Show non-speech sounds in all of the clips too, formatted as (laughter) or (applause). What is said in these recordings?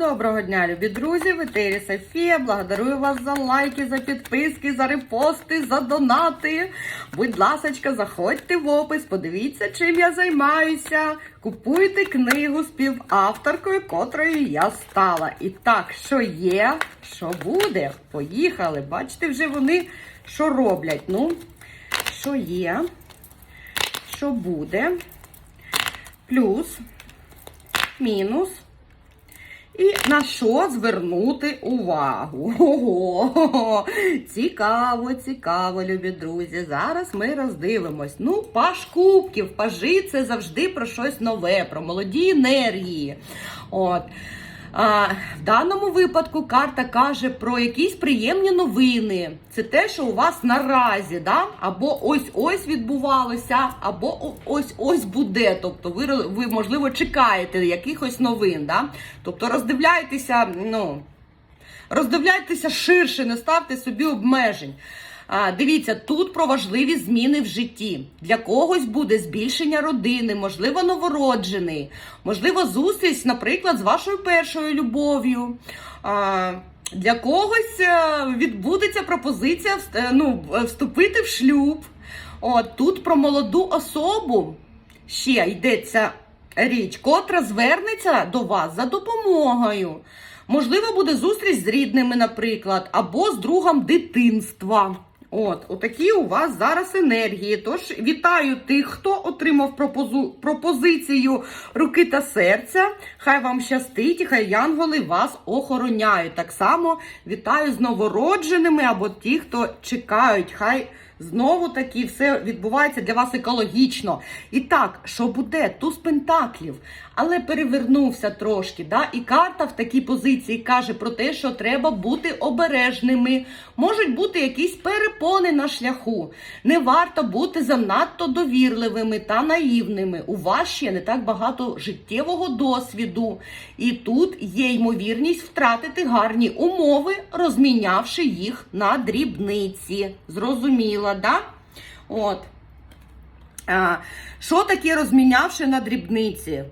Доброго дня, любі друзі! В етері Софія. Благодарую вас за лайки, за підписки, за репости, за донати. Будь ласочка, заходьте в опис, подивіться, чим я займаюся. Купуйте книгу співавторкою, котрою я стала. І так, що є, що буде. Поїхали. Бачите, вже вони що роблять. Ну, що є, що буде. Плюс, мінус. І на що звернути увагу? Ого! Цікаво, цікаво, любі друзі. Зараз ми роздивимось. Ну, паш кубків, пажи це завжди про щось нове, про молоді енергії. От. В даному випадку карта каже про якісь приємні новини. Це те, що у вас наразі, да? або ось-ось відбувалося, або ось-ось буде. Тобто ви, ви, можливо, чекаєте якихось новин. Да? Тобто роздивляйтеся, ну, роздивляйтеся ширше, не ставте собі обмежень. Дивіться, тут про важливі зміни в житті. Для когось буде збільшення родини, можливо, новороджений, можливо, зустріч, наприклад, з вашою першою любов'ю. А, Для когось е, відбудеться пропозиція е, ну, вступити в шлюб. От тут про молоду особу ще йдеться річ, котра звернеться до вас за допомогою. Можливо, буде зустріч з рідними, наприклад, або з другом дитинства. От, отакі у вас зараз енергії. Тож вітаю тих, хто отримав пропозу, пропозицію руки та серця. Хай вам щастить, хай янголи вас охороняють. Так само вітаю з новородженими або ті, хто чекають. Хай знову таки все відбувається для вас екологічно. І так, що буде? Туз пентаклів, але перевернувся трошки. Да? І карта в такій позиції каже про те, що треба бути обережними. Можуть бути якісь перепони на шляху. Не варто бути занадто довірливими та наївними. У вас ще не так багато життєвого досвіду. І тут є ймовірність втратити гарні умови, розмінявши їх на дрібниці. Зрозуміла, да? От. Що таке розмінявши на дрібниці?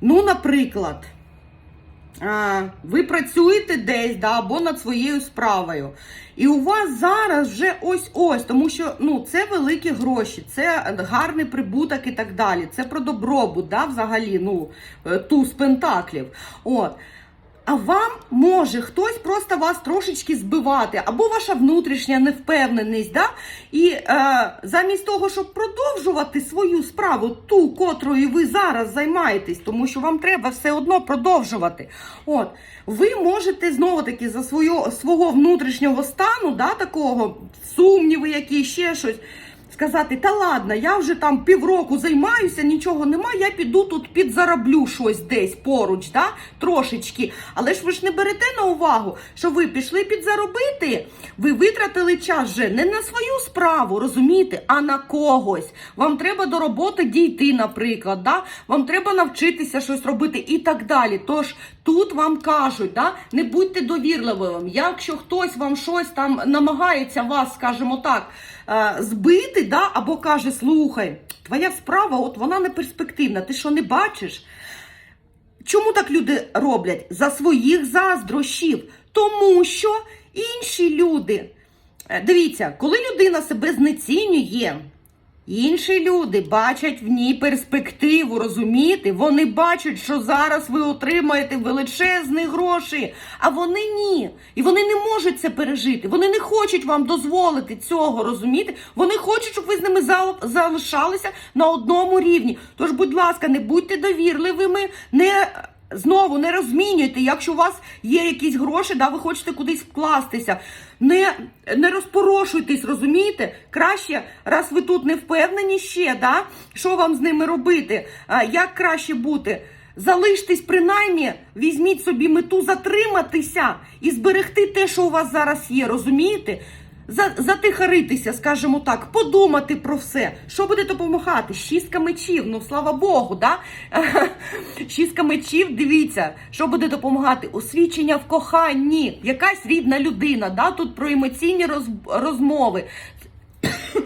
Ну, наприклад, ви працюєте десь да, або над своєю справою. І у вас зараз вже ось-ось, тому що ну, це великі гроші, це гарний прибуток і так далі. Це про добробут, да, взагалі, ну, е, туз пентаклів. От. А вам може хтось просто вас трошечки збивати, або ваша внутрішня невпевненість, да? і е, замість того, щоб продовжувати свою справу, ту, котрою ви зараз займаєтесь, тому що вам треба все одно продовжувати. От, ви можете знову таки за свою, свого внутрішнього стану, да, такого сумніви, які ще щось. Сказати, та ладно, я вже там півроку займаюся, нічого нема, я піду тут підзароблю щось десь поруч, да? трошечки. Але ж ви ж не берете на увагу, що ви пішли підзаробити, ви витратили час вже не на свою справу, розумієте, а на когось. Вам треба до роботи дійти, наприклад, да? вам треба навчитися щось робити і так далі. Тож тут вам кажуть, да? не будьте довірливими. Якщо хтось вам щось там намагається вас, скажімо так, е, збити, да? або каже, слухай, твоя справа, от вона не перспективна, ти що не бачиш? Чому так люди роблять? За своїх заздрощів. Тому що інші люди. Е, Дивіться, коли людина себе знецінює, інші люди бачать в ній перспективу, розумієте? Вони бачать, що зараз ви отримаєте величезні гроші, а вони ні. І вони не можуть це пережити. Вони не хочуть вам дозволити цього, розумієте? Вони хочуть, щоб ви з ними залишалися на одному рівні. Тож, будь ласка, не будьте довірливими, не. Знову не розмінюйте, якщо у вас є якісь гроші, да, ви хочете кудись вкластися. Не, не розпорошуйтесь, розумієте? Краще, раз ви тут не впевнені ще, да, що вам з ними робити, а, як краще бути. Залиштесь принаймні, візьміть собі мету затриматися і зберегти те, що у вас зараз є, розумієте? За, затихаритися, скажімо так, подумати про все, що буде допомагати. Шістка мечів, ну слава Богу, да? (laughs) Шістка мечів, дивіться, що буде допомагати. Освічення в коханні, якась рідна людина, да? тут про емоційні роз, розмови. (coughs)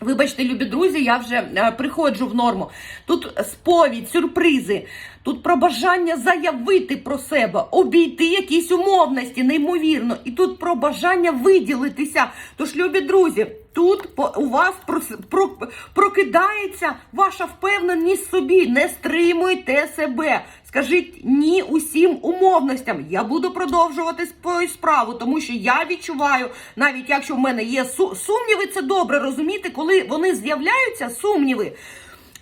Вибачте, любі друзі, я вже е, приходжу в норму. Тут сповідь, сюрпризи. Тут про бажання заявити про себе, обійти якісь умовності, неймовірно. І тут про бажання виділитися. Тож, любі друзі, тут у вас прокидається ваша впевненість собі. Не стримуйте себе. Скажіть ні усім умовностям. Я буду продовжувати свою справу, тому що я відчуваю, навіть якщо в мене є сумніви, це добре розуміти, коли вони з'являються, сумніви.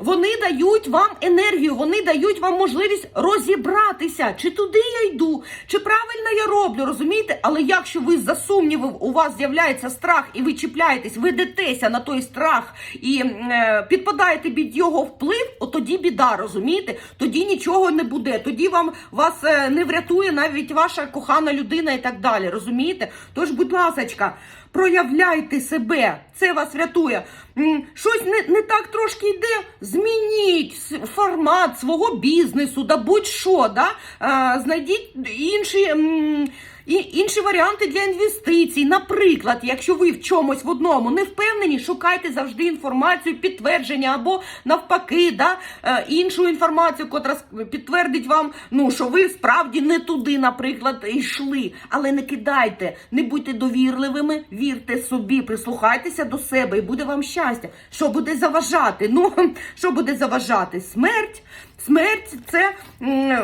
Вони дають вам енергію, вони дають вам можливість розібратися, чи туди я йду, чи правильно я роблю, розумієте? Але якщо ви за сумнівів, у вас з'являється страх, і ви чіпляєтесь, ведетеся на той страх і е, підпадаєте під його вплив, от тоді біда, розумієте? Тоді нічого не буде. Тоді вам вас е, не врятує навіть ваша кохана людина і так далі. Розумієте? Тож, будь ласочка, проявляйте себе, це вас рятує. Щось не, не так трошки йде. Змініть формат свого бізнесу, да будь-що, да? Знайдіть інші. І інші варіанти для інвестицій. Наприклад, якщо ви в чомусь в одному не впевнені, шукайте завжди інформацію, підтвердження або навпаки, да, е, іншу інформацію, котра підтвердить вам, ну що ви справді не туди, наприклад, йшли. Але не кидайте, не будьте довірливими, вірте собі, прислухайтеся до себе, і буде вам щастя. Що буде заважати? Ну (laughs) що буде заважати? Смерть. Смерть це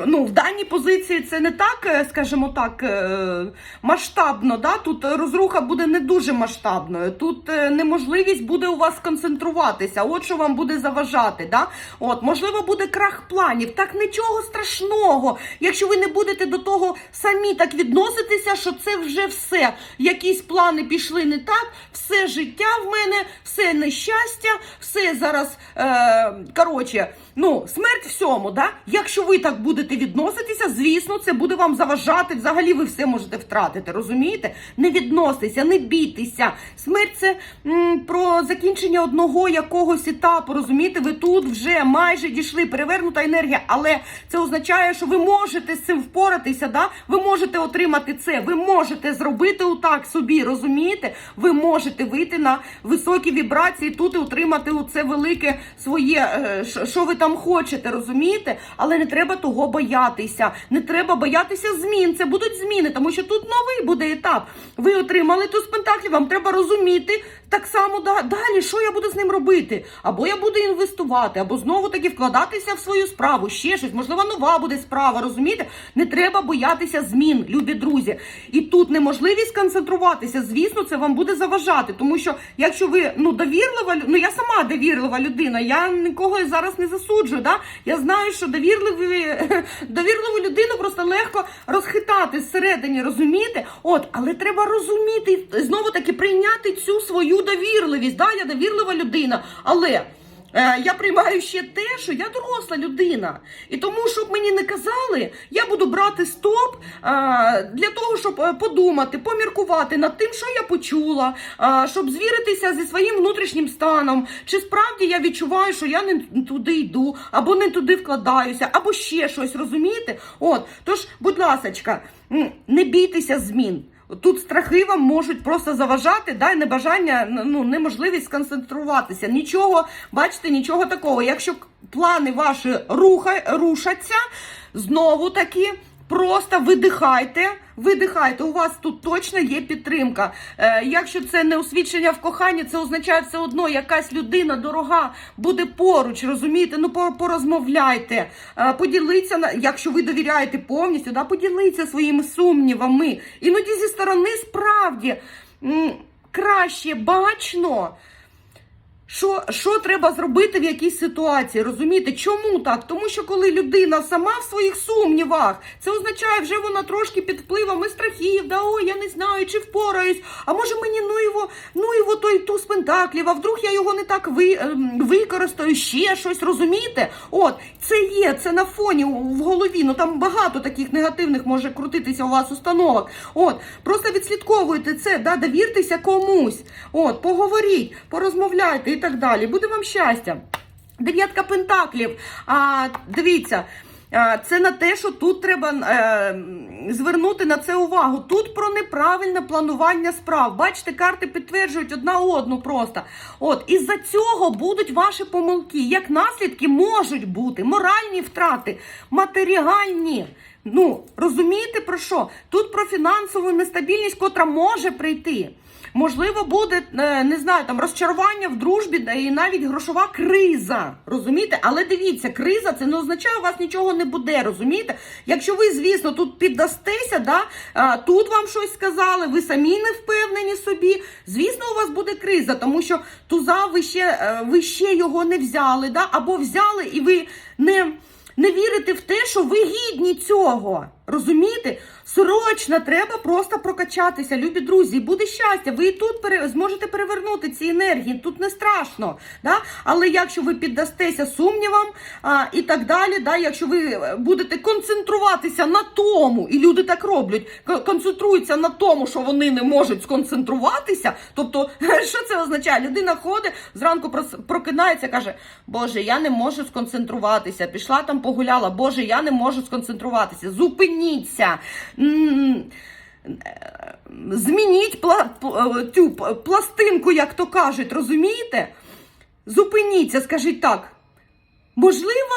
ну, в даній позиції це не так, е, скажімо так, е, масштабно. Да? Тут розруха буде не дуже масштабною. Тут е, неможливість буде у вас концентруватися. От що вам буде заважати. Да? От, можливо, буде крах планів. Так нічого страшного. Якщо ви не будете до того самі так відноситися, що це вже все. Якісь плани пішли не так, все життя в мене, все нещастя, все зараз. Е, коротше, ну, смерть всьому, да? Якщо ви так будете відноситися, звісно, це буде вам заважати. Взагалі ви все можете втратити, розумієте? Не відноситеся, не бійтеся. Смерть це м, про закінчення одного якогось етапу. Розумієте, ви тут вже майже дійшли, перевернута енергія, але це означає, що ви можете з цим впоратися. Да? Ви можете отримати це, ви можете зробити отак собі, розумієте? Ви можете вийти на високі вібрації тут і отримати оце велике своє, е, що ви там хочете, розумієте? Але не треба того боятися. Не треба боятися змін. Це будуть зміни, тому що тут новий буде етап. Ви отримали ту з пентаклів, вам треба розуміти так само далі, що я буду з ним робити. Або я буду інвестувати, або знову таки вкладатися в свою справу, ще щось, можливо, нова буде справа, розумієте? Не треба боятися змін, любі друзі. І тут неможливість концентруватися, звісно, це вам буде заважати. Тому що якщо ви ну довірлива, ну я сама довірлива людина, я нікого зараз не засуджую. Да? Я знаю, що довірливі, (laughs) довірливу людину просто легко розхитати зсередині, розумієте? От, але треба розуміти знову таки прийняти цю свою довірливість. Да? Я довірлива людина, але. Е, Я приймаю ще те, що я доросла людина. І тому, щоб мені не казали, я буду брати стоп е, для того, щоб е, подумати, поміркувати над тим, що я почула, щоб звіритися зі своїм внутрішнім станом. Чи справді я відчуваю, що я не туди йду, або не туди вкладаюся, або ще щось, розумієте? От, тож, будь ласочка, не бійтеся змін. Тут страхи вам можуть просто заважати, да, і небажання, ну, неможливість сконцентруватися. Нічого, бачите, нічого такого. Якщо плани ваші руха, рушаться, знову таки. Просто видихайте, видихайте. У вас тут точно є підтримка. Е, якщо це не освідчення в коханні, це означає все одно, якась людина дорога буде поруч, розумієте? Ну по- порозмовляйте, е, поділіться якщо ви довіряєте повністю, да, поділіться своїми сумнівами. Іноді зі сторони справді краще бачно. Що, що треба зробити в якійсь ситуації? Розумієте, чому так? Тому що коли людина сама в своїх сумнівах, це означає, вже вона трошки під впливами страхів, да ой, я не знаю, чи впораюсь, а може мені ну його, ну його той туз пентаклів, а вдруг я його не так ви, ем, використаю, ще щось, розумієте? От, це є, це на фоні в голові. Ну там багато таких негативних може крутитися у вас установок. От, просто відслідковуйте це, да, довіртеся комусь. От, поговоріть, порозмовляйте і так далі. Буде вам щастя. Дев'ятка пентаклів. А, дивіться. це на те, що тут треба е, звернути на це увагу. Тут про неправильне планування справ. Бачите, карти підтверджують одна одну просто. От, із-за цього будуть ваші помилки. Як наслідки можуть бути моральні втрати, матеріальні. Ну, розумієте про що? Тут про фінансову нестабільність, котра може прийти. Можливо, буде е, не знаю, там розчарування в дружбі і навіть грошова криза. Розумієте? Але дивіться, криза це не означає, у вас нічого не буде. Розумієте? Якщо ви, звісно, тут піддастеся, да, тут вам щось сказали, ви самі не впевнені собі. Звісно, у вас буде криза, тому що туза ви ще, е, ви ще його не взяли, да, або взяли і ви не. Не вірите в те, що ви гідні цього. Розумієте? Срочно треба просто прокачатися, любі друзі, буде щастя. Ви і тут пере... зможете перевернути ці енергії, тут не страшно. Да? Але якщо ви піддастеся сумнівам а, і так далі, да? якщо ви е, будете концентруватися на тому, і люди так роблять, концентруються на тому, що вони не можуть сконцентруватися. Тобто, (laughs) що це означає? Людина ходить, зранку прокидається, каже: Боже, я не можу сконцентруватися. Пішла там погуляла, Боже, я не можу сконцентруватися. Зупиніться. Е, Змініть е, цю пластинку, як то кажуть, розумієте? Зупиніться, скажіть так. Можливо,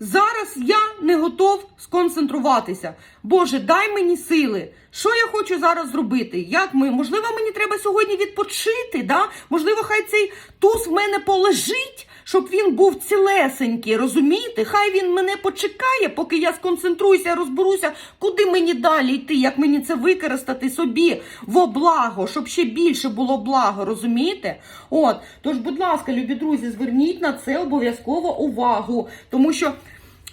зараз я не готов сконцентруватися. Боже, дай мені сили. Що я хочу зараз зробити? Як ми? Можливо, мені треба сьогодні відпочити, да? Можливо, хай цей туз в мене полежить, щоб він був цілесенький, розумієте? Хай він мене почекає, поки я сконцентруюся, розберуся, куди мені далі йти, як мені це використати собі во благо, щоб ще більше було благо, розумієте? От, тож, будь ласка, любі друзі, зверніть на це обов'язково увагу, тому що.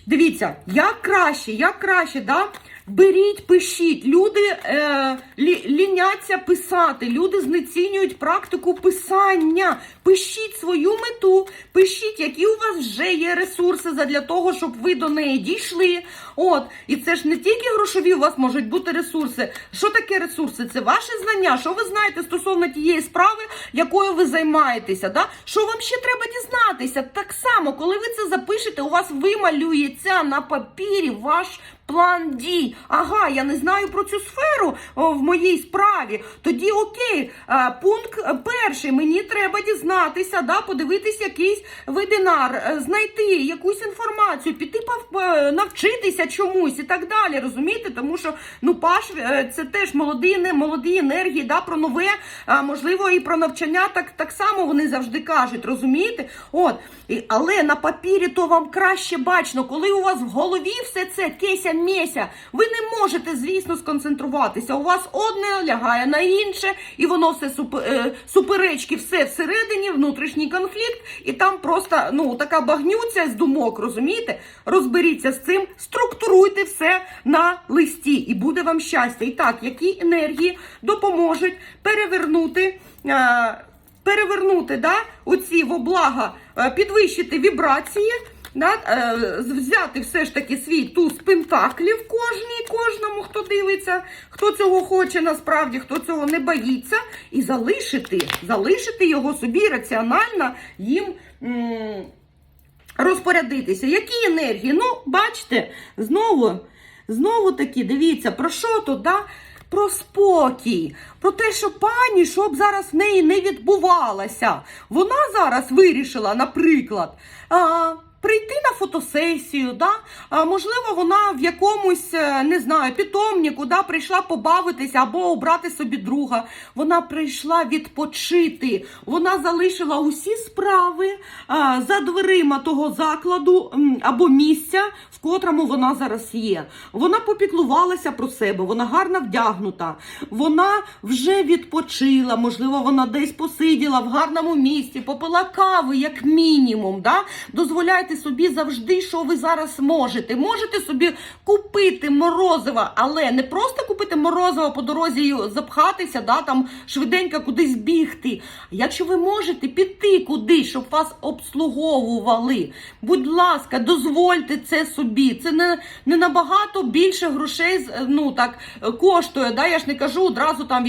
Дивіться, як краще, як краще, да? Беріть, пишіть. Люди е, лі, ліняться писати, люди знецінюють практику писання. Пишіть свою мету, пишіть, які у вас вже є ресурси для того, щоб ви до неї дійшли. От, і це ж не тільки грошові у вас можуть бути ресурси. Що таке ресурси? Це ваші знання. Що ви знаєте стосовно тієї справи, якою ви займаєтеся? Да? Що вам ще треба дізнатися? Так само, коли ви це запишете, у вас вималюється на папірі ваш план дій. Ага, я не знаю про цю сферу о, в моїй справі. Тоді окей, а, пункт е, перший. Мені треба дізнатися, да, подивитись якийсь вебінар, е, знайти якусь інформацію, піти е, навчитися чомусь і так далі. Розумієте? Тому що ну паш це теж молоді, молоді енергії, да, про нове, а, можливо, і про навчання так, так само вони завжди кажуть, розумієте? От, але на папірі то вам краще бачно, коли у вас в голові все це кейся мєся, ви не можете, звісно, сконцентруватися. У вас одне лягає на інше, і воно все суп, е, суперечки, все всередині, внутрішній конфлікт, і там просто ну така багнюця з думок, розумієте? Розберіться з цим, структуруйте все на листі, і буде вам щастя. І так, які енергії допоможуть перевернути. Е, перевернути да, оці во блага, е, підвищити вібрації, да, е, взяти все ж таки свій туз пентаклів кожній, кожному, хто дивиться, хто цього хоче насправді, хто цього не боїться, і залишити, залишити його собі раціонально їм. Розпорядитися. Які енергії? Ну, бачите, знову, знову таки, дивіться, про що тут, да? Про спокій, про те, що пані, щоб зараз в неї не відбувалося. Вона зараз вирішила, наприклад, а, прийти на фотосесію, да? можливо, вона в якомусь, е, не знаю, питомнику да, прийшла побавитися або обрати собі друга. Вона прийшла відпочити. Вона залишила усі справи а, за дверима того закладу або місця, в котрому вона зараз є. Вона попіклувалася про себе, вона гарно вдягнута, вона вже відпочила, можливо, вона десь посиділа в гарному місці, попила кави, як мінімум. Да? Дозволяйте собі завжди, що ви зараз можете. Можете собі купити морозиво, але не просто купити морозиво по дорозі запхатися, да, там швиденько кудись бігти. Якщо ви можете піти кудись, щоб вас обслуговували, будь ласка, дозвольте це собі. Це не, не набагато більше грошей ну, так, коштує. Да? Я ж не кажу одразу там в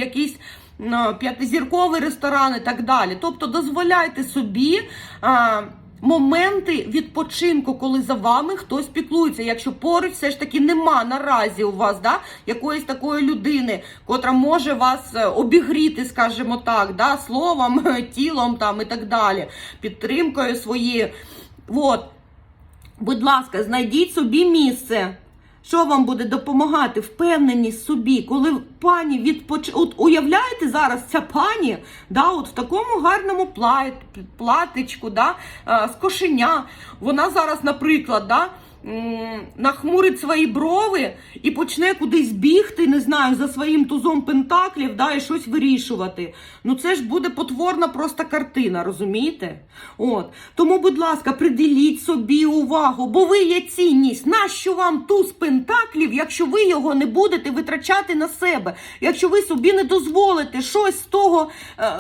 ну, П'ятизірковий ресторан і так далі. Тобто дозволяйте собі а, моменти відпочинку, коли за вами хтось піклується. Якщо поруч все ж таки нема наразі у вас да, якоїсь такої людини, котра може вас е, обігріти, скажімо так, да, словом, (laughs) тілом там і так далі, підтримкою своєю. От. Будь ласка, знайдіть собі місце. Що вам буде допомагати? Впевненість собі, коли пані відпоч... От уявляєте зараз ця пані, да, от в такому гарному плат... платичку, да, е, з кошеня. Вона зараз, наприклад, да, нахмурить свої брови і почне кудись бігти, не знаю, за своїм тузом пентаклів, да, і щось вирішувати. Ну це ж буде потворна просто картина, розумієте? От. Тому, будь ласка, приділіть собі увагу, бо ви є цінність. Нащо вам туз пентаклів, якщо ви його не будете витрачати на себе, якщо ви собі не дозволите щось з того. Е-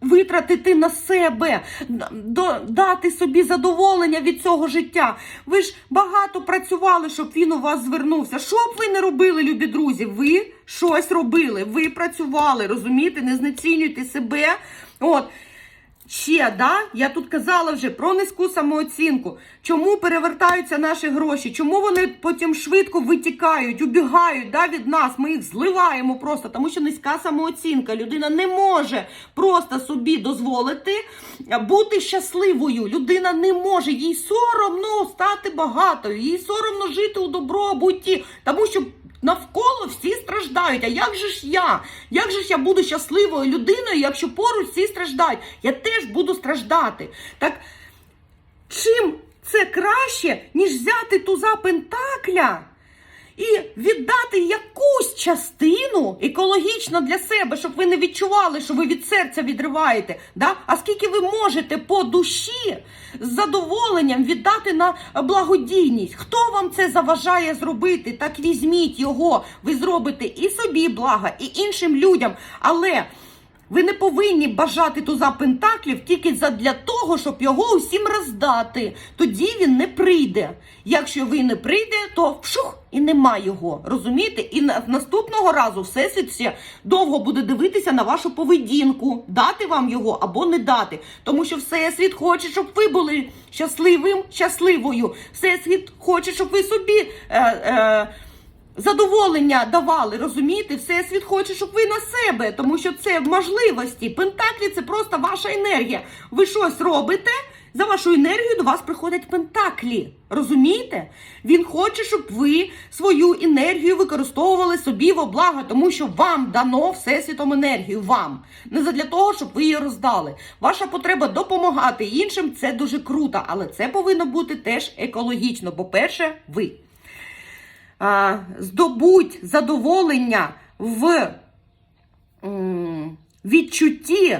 Витратити на себе, дати собі задоволення від цього життя. Ви ж багато працювали, щоб він у вас звернувся. Що б ви не робили, любі друзі? Ви щось робили, ви працювали, розумієте? Не знецінюйте себе. От. Ще, да? Я тут казала вже про низьку самооцінку. Чому перевертаються наші гроші? Чому вони потім швидко витікають, убігають да, від нас? Ми їх зливаємо просто, тому що низька самооцінка. Людина не може просто собі дозволити бути щасливою. Людина не може, їй соромно стати багатою, їй соромно жити у добробуті, тому що. Навколо всі страждають. А як же ж я? Як же ж я буду щасливою людиною, якщо поруч всі страждають? Я теж буду страждати. Так чим це краще, ніж взяти туза Пентакля і віддати якусь частину екологічно для себе, щоб ви не відчували, що ви від серця відриваєте. Да? А скільки ви можете по душі з задоволенням віддати на благодійність? Хто вам це заважає зробити? Так візьміть його, ви зробите і собі блага, і іншим людям. Але. Ви не повинні бажати туза пентаклів тільки для того, щоб його усім роздати. Тоді він не прийде. Якщо ви не прийде, то вшух і нема його. Розумієте? І на наступного разу всесвіт ще довго буде дивитися на вашу поведінку, дати вам його або не дати. Тому що всесвіт хоче, щоб ви були щасливим, щасливою. Всесвіт хоче, щоб ви собі. Е, е, задоволення давали, розумієте? Всесвіт хоче, щоб ви на себе, тому що це можливості. Пентаклі це просто ваша енергія. Ви щось робите. За вашу енергію до вас приходять пентаклі. Розумієте? Він хоче, щоб ви свою енергію використовували собі во благо, тому що вам дано всесвітом енергію. Вам. Не задля того, щоб ви її роздали. Ваша потреба допомагати іншим це дуже круто, але це повинно бути теж екологічно. Бо перше, ви здобуть задоволення в відчутті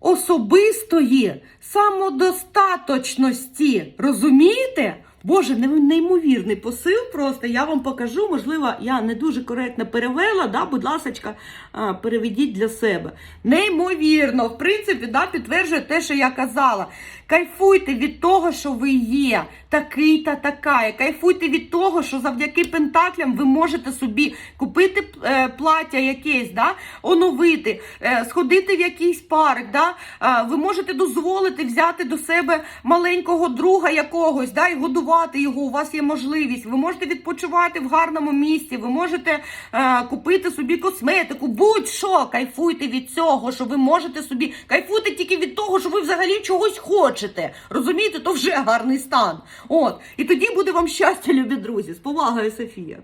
особистої самодостаточності. Розумієте? Боже, неймовірний посил просто. Я вам покажу. Можливо, я не дуже коректно перевела. Да? Будь ласка, переведіть для себе. Неймовірно, в принципі, да, підтверджує те, що я казала. Кайфуйте від того, що ви є, такий та така. Кайфуйте від того, що завдяки пентаклям ви можете собі купити е, плаття якесь, да? оновити, е, сходити в якийсь парк. Да? Е, ви можете дозволити взяти до себе маленького друга якогось, да? і годувати його. У вас є можливість. Ви можете відпочивати в гарному місці, ви можете купити собі косметику, будь-що, кайфуйте від цього, що ви можете собі кайфуйте тільки від того, що ви взагалі чогось хочете. Розумієте, то вже гарний стан. От, і тоді буде вам щастя, любі друзі. З повагою, Софія.